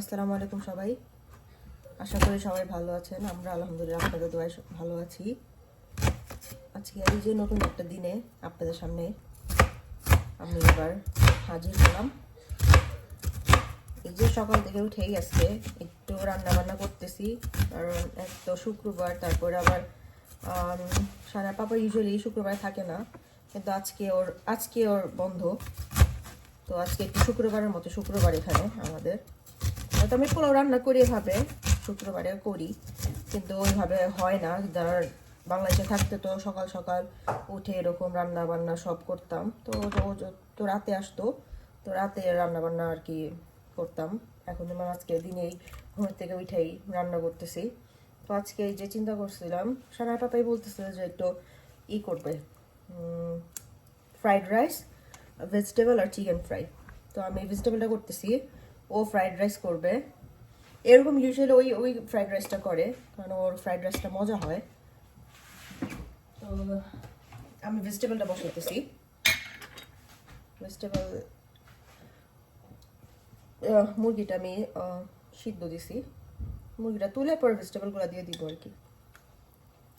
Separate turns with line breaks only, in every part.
আসসালামু আলাইকুম সবাই। আশা করি সবাই ভালো আছেন। আমরা আলহামদুলিল্লাহ আপনাদের দোয়ায় স- ভালো আছি। আজকে এই যে নতুন একটা দিনে আপনাদের সামনে আমি এবার হাজির হলাম। এই যে সকাল থেকে উঠেই আজকে একটু রান্না বান্না করতেছি, কারণ এক তো শুক্রবার, তারপরে আবার সারা পাপা ইউজুয়ালি শুক্রবার থাকে না, কিন্তু আজকে ওর আজকে ওর বন্ধ। তো আজকে একটু শুক্রবারের মতো শুক্রবার এখানে আমাদের। তো আমি পোলাও রান্না করি এভাবে শুক্রবারে করি, কিন্তু ওইভাবে হয় না। যার বাংলাদেশে থাকতে তো সকাল সকাল উঠে এরকম রান্না বান্না সব করতাম। তো তো রাতে আসতো, তো রাতে রান্না বান্না আর কি করতাম। এখন যেমন আজকে দিনেই ঘুম থেকে উঠেই রান্না করতেছি। তো আজকে যে চিন্তা করছিলাম সারা পাপাই বলতেছে যে একটু ই করবে ফ্রাইড রাইস ভেজিটেবল আর চিকেন ফ্রাই তো আমি ভেজিটেবলটা করতেছি। ও ফ্রাইড রাইস করবে। এরকম ইউজুয়ালি ওই ওই ফ্রাইড রাইসটা করে, কারণ ওর ফ্রাইড রাইসটা মজা হয়। তো, আমি ভেজিটেবলটা বসাইতেছি। ভেজিটেবল মুরগিটা আমি সিদ্ধ দিছি। মুরগিটা তুলে পরে ভেজিটেবলগুলো দিয়ে দিব আর কি।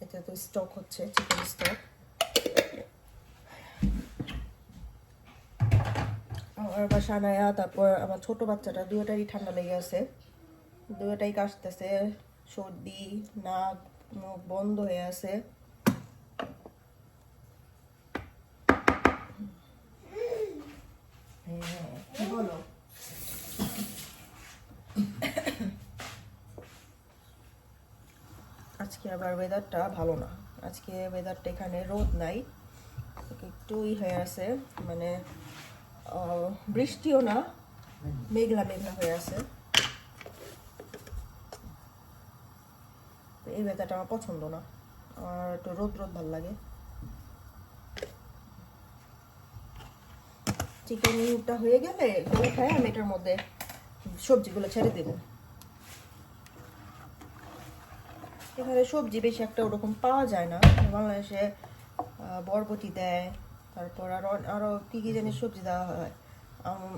এটা তো স্টক হচ্ছে চিকেন স্টক আমার বাসা নায়া তারপর আমার ছোট বাচ্চাটা দুটারই ঠান্ডা লেগে আছে। দুটাই কাশতেছে সর্দি নাক মুখ বন্ধ হয়ে আছে। বলো? আজকে আবার ওয়েদারটা ভালো না। আজকে ওয়েদারটা এখানে রোদ নাই। একটু ই হয়ে আছে মানে বৃষ্টিও না, মেঘলা মেঘলা হয়ে আছে। এই ওয়েদারটা আমার পছন্দ না, আমার একটু রোদ রোদ ভালো লাগে। চিকেনটা হয়ে গেলে খায় আমি এটার মধ্যে সবজিগুলো ছেড়ে দেবো। এখানে সবজি বেশি একটা ওরকম পাওয়া যায় না। বাংলাদেশে বরবটি দেয় তারপর আরও আরও কি কি জানি সবজি দেওয়া হয়।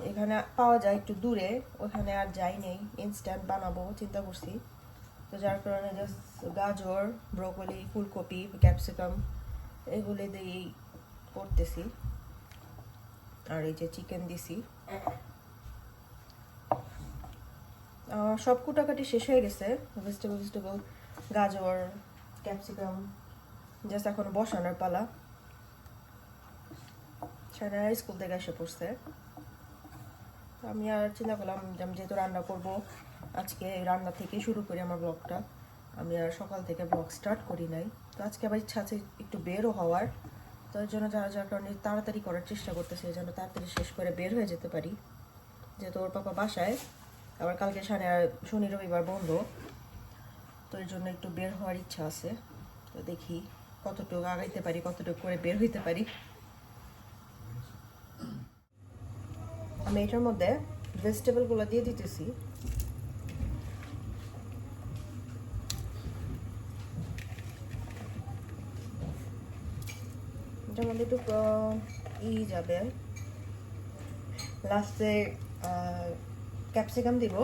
এখানে পাওয়া যায় একটু দূরে, ওখানে আর যাই নেই ইনস্ট্যান্ট বানাবো, চিন্তা করছি। তো যার কারণে জাস্ট গাজর ব্রোকলি ফুলকপি ক্যাপসিকাম এগুলি দিয়েই করতেছি। আর এই যে চিকেন দিছি। সব কুটাকাটি শেষ হয়ে গেছে। ভেজিটেবল ভেজিটেবল গাজর ক্যাপসিকাম জাস্ট এখন বসানোর পালা। সারা স্কুল থেকে এসে পড়ছে। আমি আর চিন্তা করলাম যে আমি যেহেতু রান্না করব, আজকে রান্না থেকে শুরু করি আমার ব্লগটা। আমি আর সকাল থেকে ব্লগ স্টার্ট করি নাই। তো আজকে আবার ইচ্ছা আছে একটু বেরও হওয়ার। তো এর জন্য যারা যার কারণে তাড়াতাড়ি করার চেষ্টা করতেছে, যেন তাড়াতাড়ি শেষ করে বের হয়ে যেতে পারি। যেহেতু ওর পাপা বাসায়, আবার কালকে আর শনি রবিবার বন্ধ। তো এর জন্য একটু বের হওয়ার ইচ্ছা আছে। তো দেখি কতটুকু আগাইতে পারি, কতটুকু করে বের হইতে পারি। আমি এটার মধ্যে ভেজিটেবলগুলো দিয়ে দিতেছি। এটার মধ্যে একটু ই যাবে। লাস্টে ক্যাপসিকাম দিব।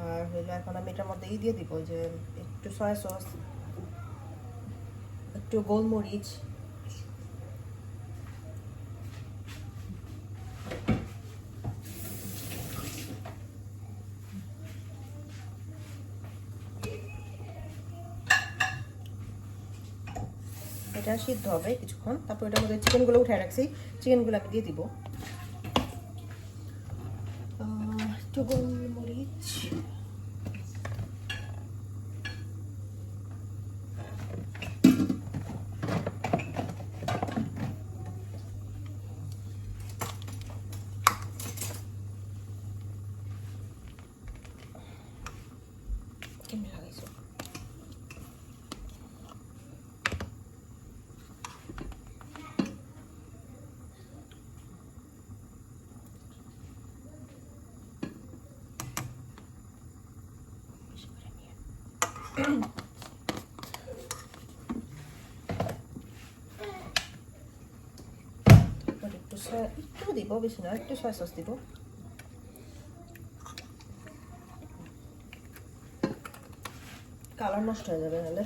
আর হইল এখন আমি এটার মধ্যে ই দিয়ে দিব যে একটু সয়া সস একটু গোলমরিচ এটা সিদ্ধ হবে কিছুক্ষণ। তারপর ওটার মধ্যে চিকেনগুলো উঠে রাখছি। চিকেনগুলো আমি দিয়ে দিব। একটু একটু দিব বেশি না একটু সয় সস দিব কালার নষ্ট হয়ে যাবে নাহলে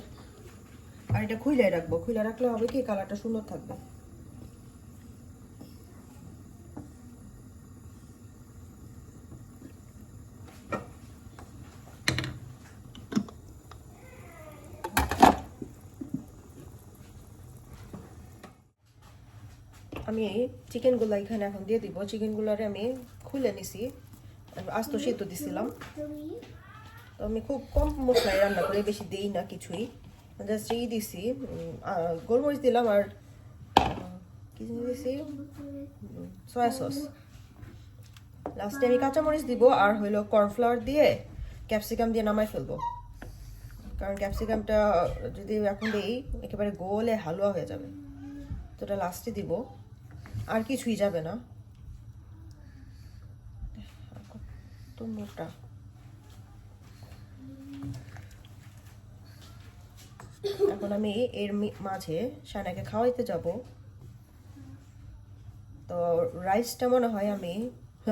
আর এটা খুলে রাখব খুলে রাখলে হবে কি কালারটা সুন্দর থাকবে আমি চিকেনগুলো এখানে এখন দিয়ে দিব। চিকেনগুলোরে আমি খুলে নিছি। আস্ত সিদ্ধ দিছিলাম। তো আমি খুব কম মশলায় রান্না করে বেশি দিই না কিছুই। জাস্ট ই দিছি গোলমরিচ দিলাম আর কি দিছি? সয়া সস লাস্টে আমি কাঁচামরিচ দিব আর হইল কর্নফ্লাওয়ার দিয়ে ক্যাপসিকাম দিয়ে নামাই ফেলব। কারণ ক্যাপসিকামটা যদি এখন দিই একেবারে গোলে হালুয়া হয়ে যাবে। তো ওটা লাস্টে দিব। আর কিছুই যাবে না। মোটা। এখন আমি এর মাঝে সানাকে খাওয়াইতে যাব। তো রাইসটা মনে হয় আমি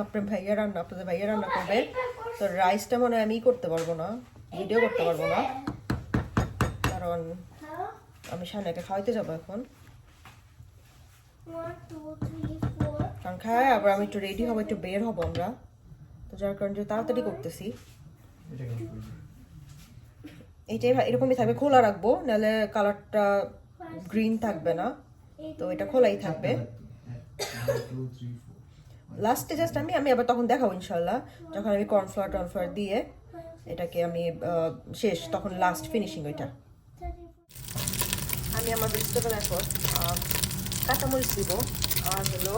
আপনার ভাইয়া রান্না, আপনাদের ভাইয়া রান্না করবে। তো রাইসটা মনে হয় আমি করতে পারব না, ভিডিও করতে পারব না। কারণ আমি সানাকে খাওয়াইতে যাব এখন। কারণ খায় আবার আমি একটু রেডি হব, একটু বের হব আমরা। তো যার কারণে তাড়াতাড়ি করতেছি। এইটাই এরকমই থাকবে, খোলা রাখব, নাহলে কালারটা গ্রিন থাকবে না। তো এটা খোলাই থাকবে. লাস্টে জাস্ট আমি আমি আবার তখন দেখাবো ইনশাল্লাহ যখন আমি কর্নফ্লাওয়ার টর্নফ্লাওয়ার দিয়ে এটাকে আমি শেষ, তখন লাস্ট ফিনিশিং ওইটা। আমি আমার ভেজিটেবল এখন আহ, কাঁচামরিচ দিব আর হলো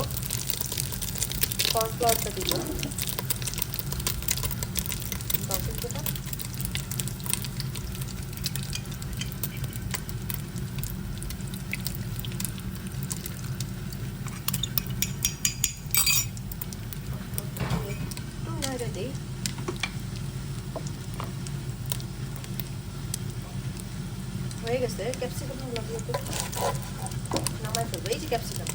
কর্নফ্লাওয়ারটা দিব দাও তো একটুটা। একটু নাড়ে দিই হয়ে গেছে ক্যাপসিকাম লাগল ফেলব এই যে ক্যাপসিকাম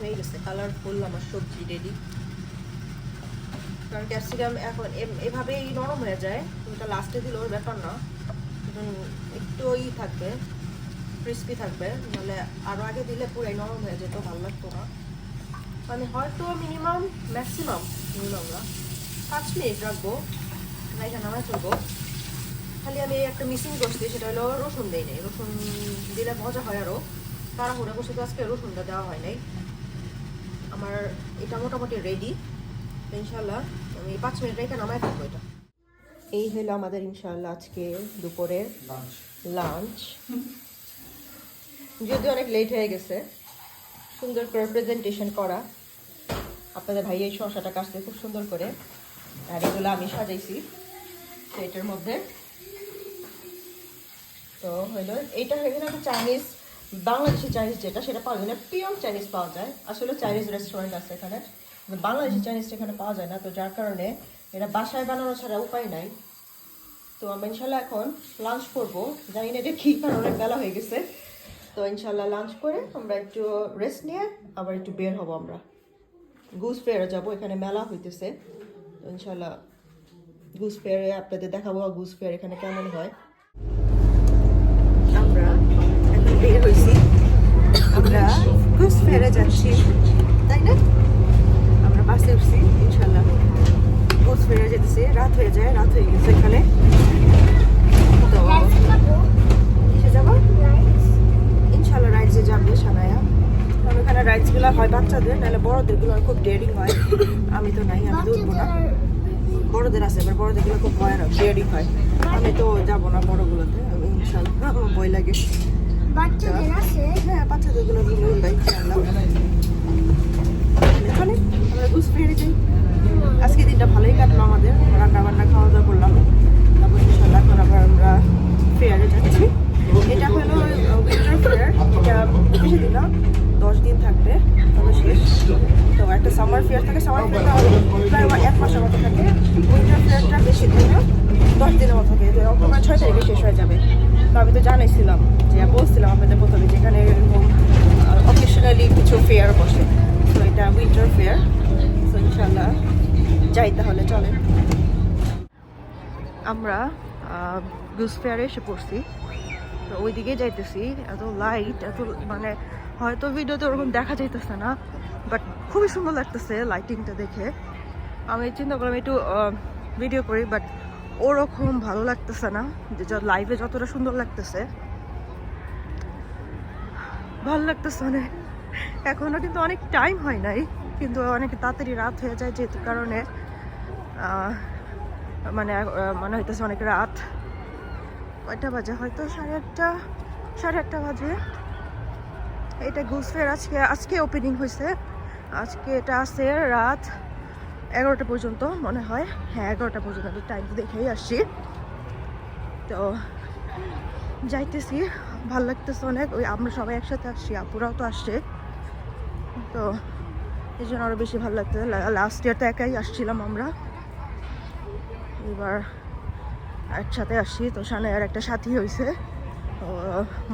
হয়ে গেছে কালারফুল আমার সবজি রেডি কারণ ক্যাপসিকাম এখন এভাবেই নরম হয়ে যায়। এটা লাস্টে দিলেও ব্যাপার না। একটু ই থাকবে ক্রিস্পি থাকবে, নাহলে আরও আগে দিলে পুরাই নরম হয়ে যেত, ভালো লাগতো না। মানে হয়তো মিনিমাম ম্যাক্সিমাম মিনিমাম না পাঁচ মিনিট রাখব, রাইখা নামাই ফেলব খালি আমি একটা মিসিং করছি সেটা হলো রসুন দেই নাই। রসুন দিলে মজা হয় আরও তাড়াহুড়া করছে তো আজকে রসুনটা দেওয়া হয় নাই। আমার এটা মোটামুটি রেডি ইনশাল্লাহ আমি পাঁচ মিনিট রেখে নামাই ফেলব এটা। এই হলো আমাদের ইনশাল্লাহ আজকে দুপুরের. লাঞ্চ যদিও অনেক লেট হয়ে গেছে সুন্দর করে প্রেজেন্টেশন করা। আপনাদের ভাই এই শসাটা কাটছে খুব সুন্দর করে আর এগুলো আমি সাজাইছি প্লেটের মধ্যে। তো হইল এইটা হয়ে গেলে একটা চাইনিজ বাংলাদেশি চাইনিজ যেটা, সেটা পাওয়া যায় না। পিওর চাইনিজ পাওয়া যায়। আসলে চাইনিজ রেস্টুরেন্ট আছে এখানে। বাংলাদেশি চাইনিজটা এখানে পাওয়া যায় না। তো যার কারণে এটা বাসায় বানানো ছাড়া উপায় নাই। তো আমরা ইনশাল্লাহ এখন লাঞ্চ করব। জানি না এটা কী কারণ অনেক বেলা হয়ে গেছে। তো ইনশাল্লাহ লাঞ্চ করে আমরা একটু রেস্ট নিয়ে আবার একটু বের হব আমরা। গুজ ফেয়ারে যাব। এখানে মেলা হইতেছে। তো ইনশাল্লাহ গুজ ফেয়ারে আপনাদের দেখাবো গুজ ফেয়ার এখানে কেমন হয় আমরা এখন বের হয়েছি। আমরা গুজ ফেয়ারে যাচ্ছি, তাই না? আমরা বাসে উঠছি ইনশাল্লাহ গুজ ফেয়ারে যেতেছি, রাত হয়ে যায়, রাত হয়ে গেছে এখানে। তো কিসে যাব? ইনশাল্লাহ রাইডসে যাবে সানায়া। কারণ রাইডসগুলো হয় বাচ্চাদের, নাহলে বড়দেরগুলো খুব ডেয়ারিং হয়। আমি তো নাই, আমি তো উঠবো না। বড়দের আছে, এবার বড়দেরগুলো খুব ভয়ানক ডেয়ারিং হয়। আমি তো যাব না বড়গুলোতে ইনশাল্লাহ ভয় লাগে। হ্যাঁ বাচ্চাদেরগুলো রুল দেখতে আমরা ঘুষ ফিরে আজকে দিনটা ভালোই কাটলো আমাদের। রান্না বান্না খাওয়া দাওয়া করলাম। তারপর ইনশাল্লাহ এখন আবার আমরা ফেয়ারে যাচ্ছি। এটা হলো উইন্টার ফেয়ার এটা বেশি দিন দশ দিন থাকবে তবে তো একটা সামার ফেয়ার থাকে। সামার ফেয়ার প্রায় এক মাসের মতো থাকে। উইন্টার ফেয়ারটা বেশি দিন দশ দিনের মতো থাকে। অক্টোবর ছয় তারিখে শেষ হয়ে যাবে। তো আমি তো জানাইছিলাম। যে বলছিলাম, আপনাদের প্রথমে যেখানে এরকম অকেশনালি কিছু ফেয়ার বসে। তো এটা উইন্টার ফেয়ার তো ইনশাল্লাহ যাই তাহলে, চলেন। আমরা গুজ ফেয়ারে এসে পড়ছি। তো ওইদিকে যাইতেছি, এত লাইট এত মানে হয়তো ভিডিওতে ওরকম দেখা যাইতেছে না বাট খুবই সুন্দর লাগতেছে লাইটিংটা দেখে। আমি চিন্তা করলাম একটু ভিডিও করি বাট ওরকম ভালো লাগতেছে না, যে লাইভে যতটা সুন্দর লাগতেছে। ভালো লাগতেছে অনেক। এখনও কিন্তু অনেক টাইম হয় নাই, কিন্তু অনেক তাড়াতাড়ি রাত হয়ে যায় যেহেতু কারণে মানে মনে হইতেছে অনেক রাত। কয়টা বাজে? হয়তো সাড়ে আটটা সাড়ে আটটা বাজে। এটা গুস ফেয়ার আজকে আজকে ওপেনিং হয়েছে আজকে এটা আছে রাত এগারোটা পর্যন্ত মনে হয়। হ্যাঁ এগারোটা পর্যন্ত, আমি টাইম দেখেই আসছি। তো যাইতেছি। ভালো লাগতেছে অনেক। ওই আমরা সবাই একসাথে আসছি, আপুরাও তো আসছে। তো এই জন্য আরও বেশি ভালো লাগতেছে। লাস্ট ইয়ার তো একাই আসছিলাম আমরা। এবার একসাথে আসছি। তো সামনে আর একটা সাথী হয়েছে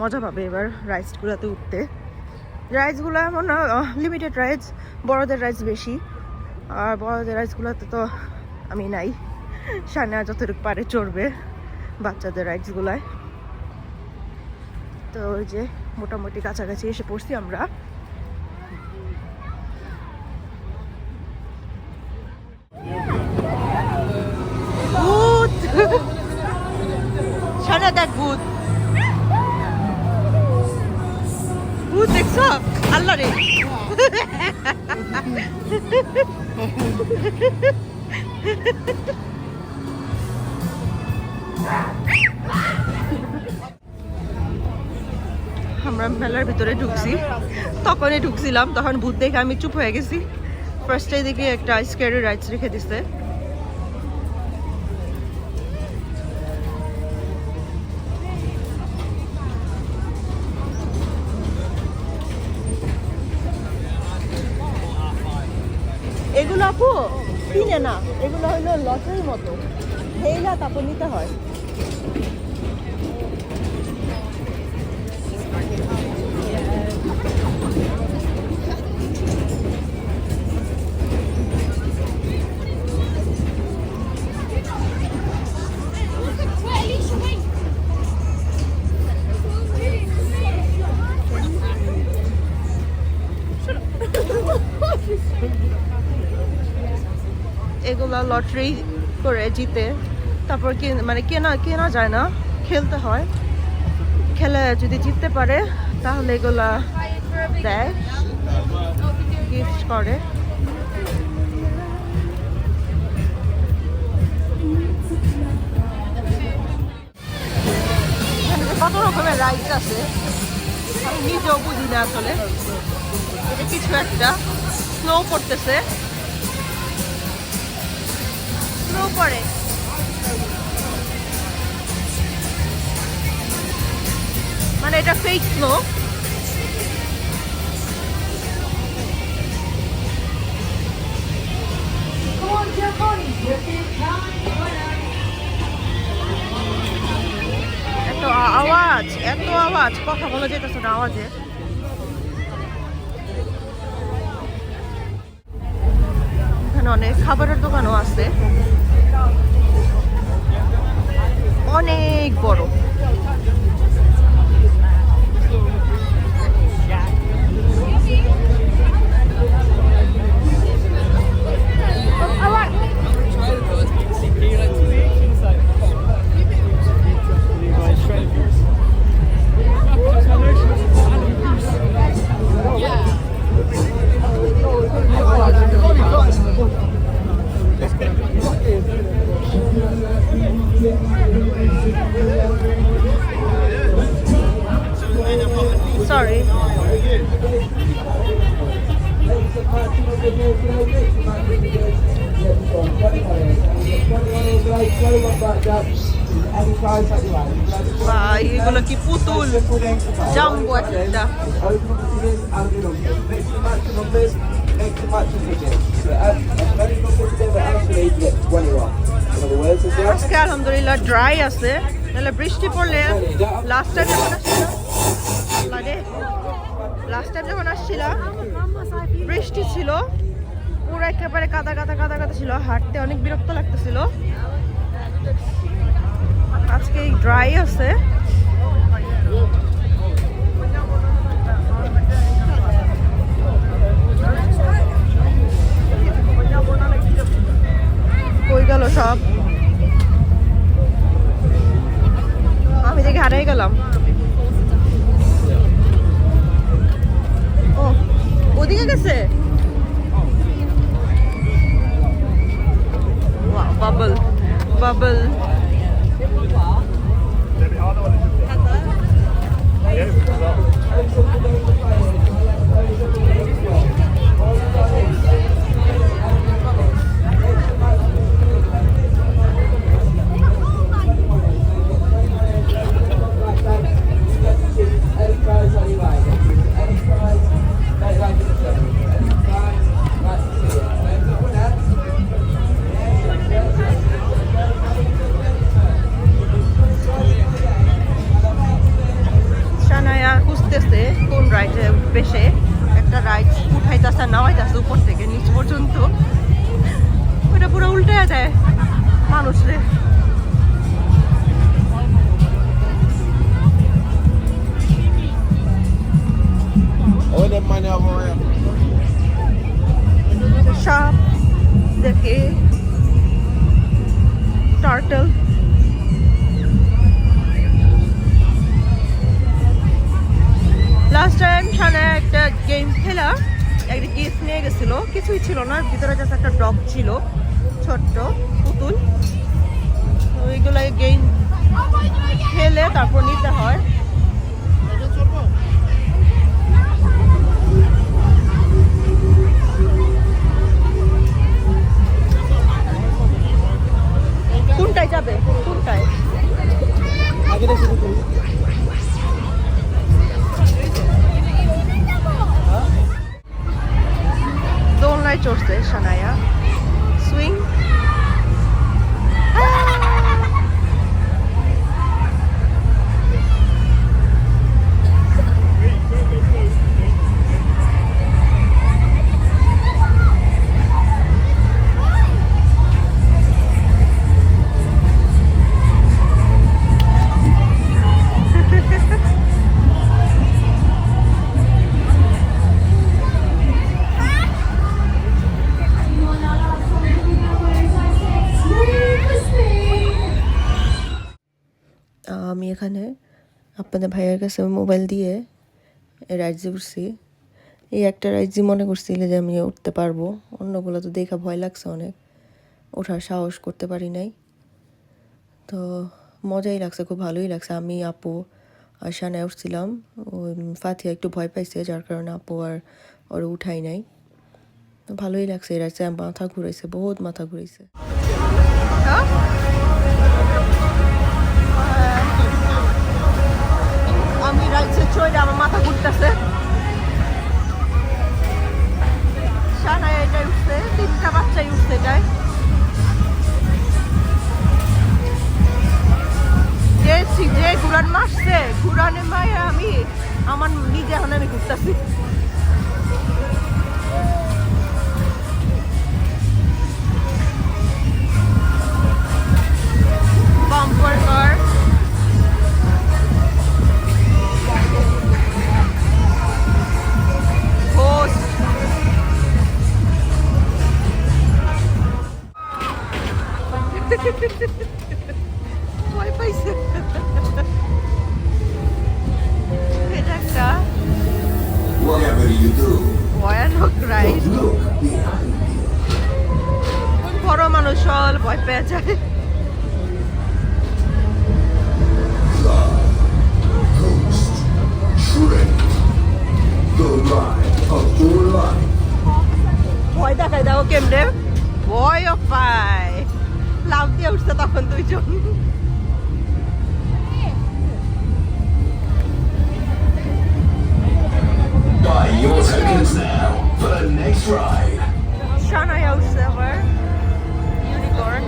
মজা পাবে এবার রাইডসগুলোতে উঠতে। রাইডসগুলো এমন লিমিটেড রাইডস বড়দের রাইডস বেশি। আর বড়দের রাইডসগুলোতে তো আমি নাই। আর যতটুকু পারে চড়বে বাচ্চাদের রাইডসগুলায় তো ওই যে মোটামুটি কাছাকাছি এসে পড়ছি আমরা। ঢুকছিলাম তখন ভূত দেখে আমি চুপ হয়ে গেছি। ফার্স্টে দেখি একটা স্কেয়ারি রাইডস রেখে দিছে। এগুলো আপু কিনে না, এগুলো হলো লটারির মতো। হেইলা তারপর নিতে হয়। করে জিতে, তারপর মানে কেনা কেনা যায় না, খেলতে হয়। খেলে যদি জিততে পারে, তাহলে এগুলা দেয় গিফট করে। কত রকমের রাইডস আছে? আমি নিজেও বুঝি না আসলে কিছু একটা। স্নো করতেছে পড়ে। মানে এটা ফেক স্নো এত আওয়াজ এত আওয়াজ। কথা বলা যেতেছে না আওয়াজে। এখানে অনেক খাবারের দোকানও আছে। অনেক বড়। আলহামদুলিল্লাহ ড্রাই আছে। তাহলে বৃষ্টি পড়লে লাস্ট টাইম যখন আসছিলাম লাস্ট টাইম যখন আসছিলাম বৃষ্টি ছিল, পুরো একেবারে কাদা কাদা কাদা কাদা ছিল, হাঁটতে অনেক বিরক্ত লাগতেছিল। আজকে ড্রাই আছে। কই গেল সব? হারাই গেলাম। ও ওদিকে গেছে? Bubble bubble. দেখে টার্টল লাস্ট টাইম সানা একটা গেম খেলা, একটা গিফট নিয়ে গেছিল। কিছুই ছিল না, ভিতরে জাস্ট একটা ডগ ছিল, ছোট্ট, পুতুল। ওইগুলো গেম খেলে তারপর নিতে হয়। কোনটায় যাবে? কোনটায়? দোলনায় চড়ছে সানায়া সুইং। আপনাদের ভাইয়ের কাছে মোবাইল দিয়ে রাইডে উঠছি এই একটা রাইডজি মনে করছিল যে আমি উঠতে পারব, অন্যগুলো তো দেখা ভয় লাগছে অনেক, ওঠার সাহস করতে পারি নাই। তো মজাই লাগছে, খুব ভালোই লাগছে। আমি, আপু আর সানায় উঠছিলাম ফাতিয়া একটু ভয় পাইছে, যার কারণে আপু আর ওর উঠাই নাই। তো ভালোই লাগছে, এরা মাথা ঘুরেছে বহুত মাথা ঘুরাইছে। আমি রাইছে চইলে আমার মাথা ঘুরতেছে। সানায় এটাই উঠছে, তিনটা বাচ্চাই উঠছে এটাই যে যে ঘুরান মারছে, ঘুরানে মায়ে আমি, আমার নিজে এখন আমি ঘুরতেছি। বাম্পার কার ভয় পাইছে এটা একটা ভয়ানক রাইড. বড় মানুষ সল ভয় পেয়ে যায়. ভয় দেখায় দাও কেমনে ভয়ও পায় লাভ দিয়ে উঠছে তখন দুইজন।
Buy your tickets now for the next ride.
Unicorn,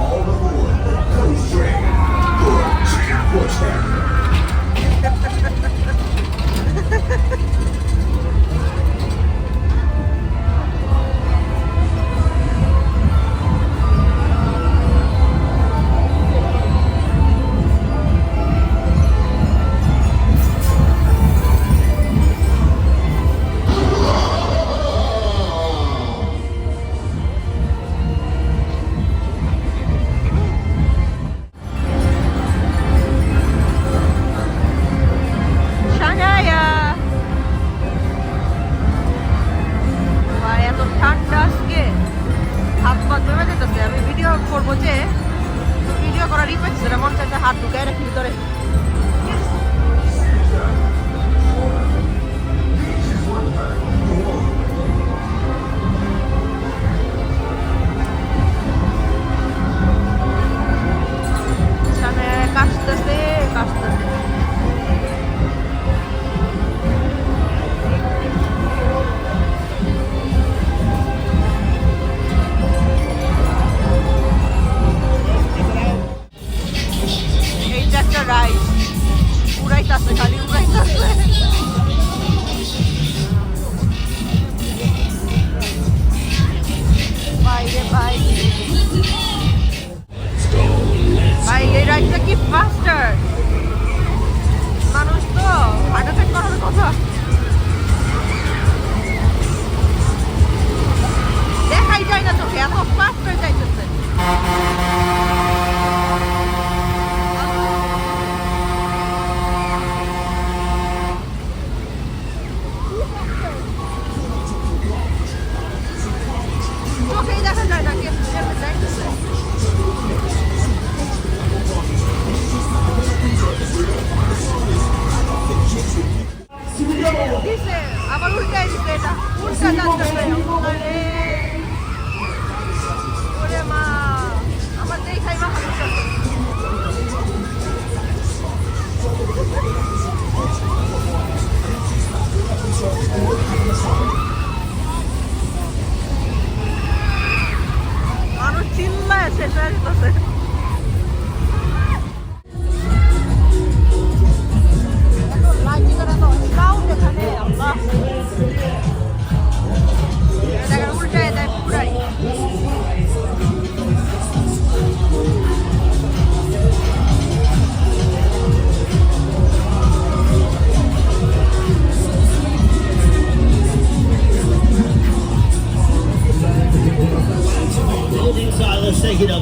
All aboard the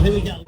here we go.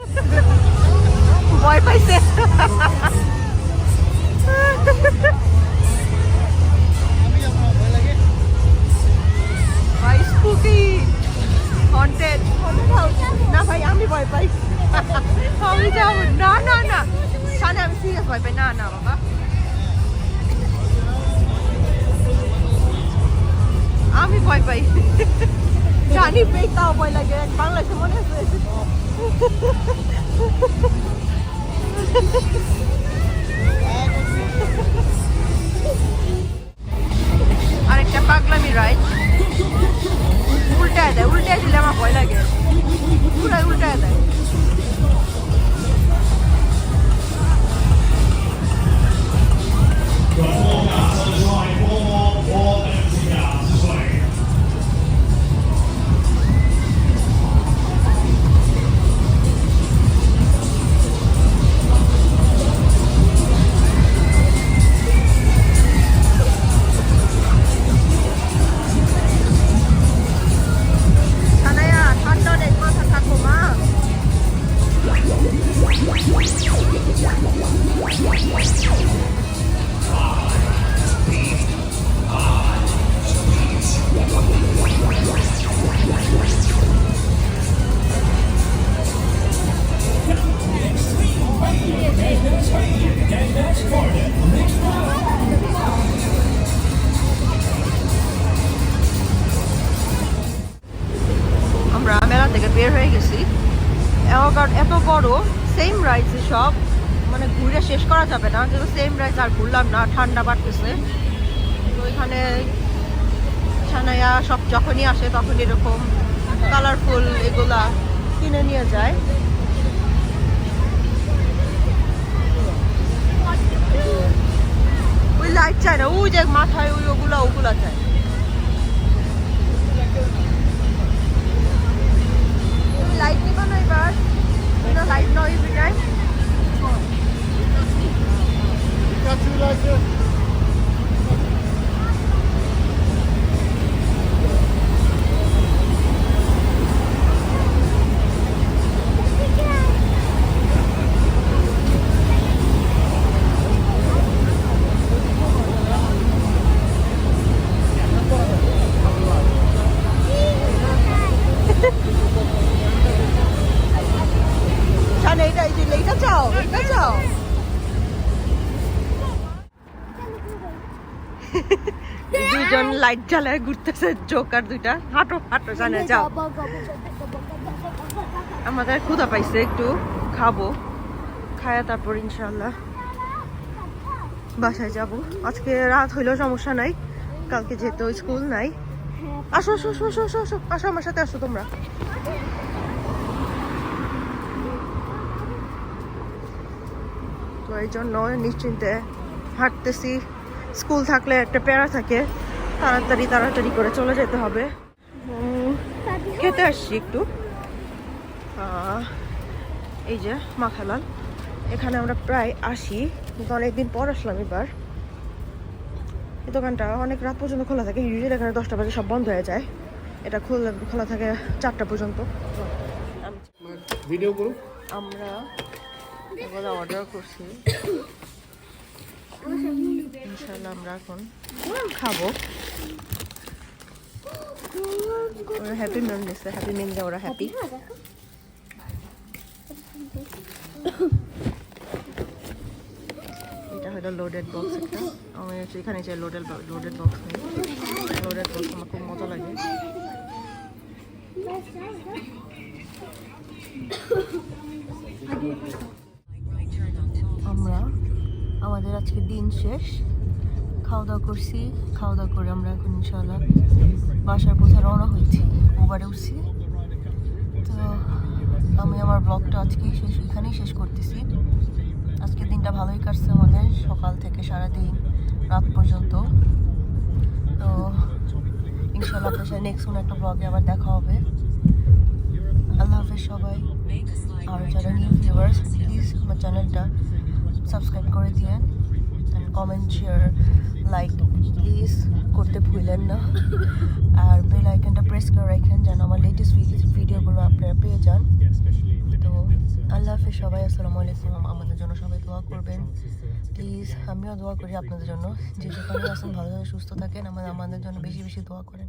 থেকে বের হয়ে গেছি। oh এত বড় সেম রাইস সব মানে ঘুরে শেষ করা যাবে না কিন্তু সেম রাইস আর ঘুরলাম না, ঠান্ডা বাড়তেছে। তো এখানে ছানায়া সব যখনই আসে তখন এরকম কালারফুল এগুলা কিনে নিয়ে যায়। ওই লাইট চায় না, ওই যে মাথায় ওই ওগুলা ওগুলা চায়।
the light noise again? Got you like this. Light জ্বালায় ঘুরতেছে, জোকার দুইটা। হাঁটো হাঁটো, জানে, যাও। আমাদের ক্ষুধা পাইছে, একটু খাব। খায়া তারপর ইনশাল্লাহ বাসায় যাব। আজকে রাত হইলেও সমস্যা নাই, কালকে যেহেতু স্কুল নাই। আসো আসো আসো আসো আসো আসো আসো, আমার সাথে আসো তোমরা। তো এই জন্য নিশ্চিন্তে হাঁটতেছি। স্কুল থাকলে একটা প্যারা থাকে। তাড়াতাড়ি তাড়াতাড়ি করে চলে যেতে হবে। খেতে আসছি একটু। এই যে মাখালাল এখানে আমরা প্রায় আসি কিন্তু অনেকদিন পর আসলাম এবার। এই দোকানটা অনেক রাত পর্যন্ত খোলা থাকে ইউজুয়ালি এখানে দশটা বাজে সব বন্ধ হয়ে যায়। এটা খোলা খোলা থাকে চারটা পর্যন্ত।
ভিডিও করুন
আমরা অর্ডার করছি। ইনশাল্লাহ আমরা এখন খাব। ওরা হ্যাপি মিল নিচ্ছে হ্যাপি মিল ওরা হ্যাপি এটা হলো লোডেড বক্স একটা। আমি এখানে যে লোডেড লোডেড বক্স নেই। লোডেড বক্স আমার খুব মজা লাগে। আমরা আমাদের আজকে দিন শেষ। খাওয়া দাওয়া করছি খাওয়া দাওয়া করে আমরা এখন ইনশাল্লাহ বাসার পথে রওনা হয়েছি, উবারে উঠছি। তো আমি আমার ব্লগটা আজকেই শেষ, এখানেই শেষ করতেছি। আজকে দিনটা ভালোই কাটছে আমাদের, সকাল থেকে সারাদিন, রাত পর্যন্ত। তো ইনশাল্লাহ আপনার সাথে নেক্সট কোনো একটা ব্লগে আবার দেখা হবে। আল্লাহ হাফেজ সবাই। আর যারা নিউ ভিউয়ার্স প্লিজ আমার চ্যানেলটা সাবস্ক্রাইব করে and comment share like please করতে ভুলেন না। আর বেল আইকনটা প্রেস করে রাখেন যেন আমার লেটেস্ট ভিডিওগুলো আপনারা পেয়ে যান। তো আল্লাহ হাফিজ, সবাই, আসসালামু আলাইকুম। আমাদের জন্য সবাই দোয়া করবেন। প্লিজ আমিও দোয়া করি আপনাদের জন্য। যে যেখানে আসুন ভালোভাবে সুস্থ থাকেন। আমাদের আমাদের জন্য বেশি বেশি দোয়া করেন।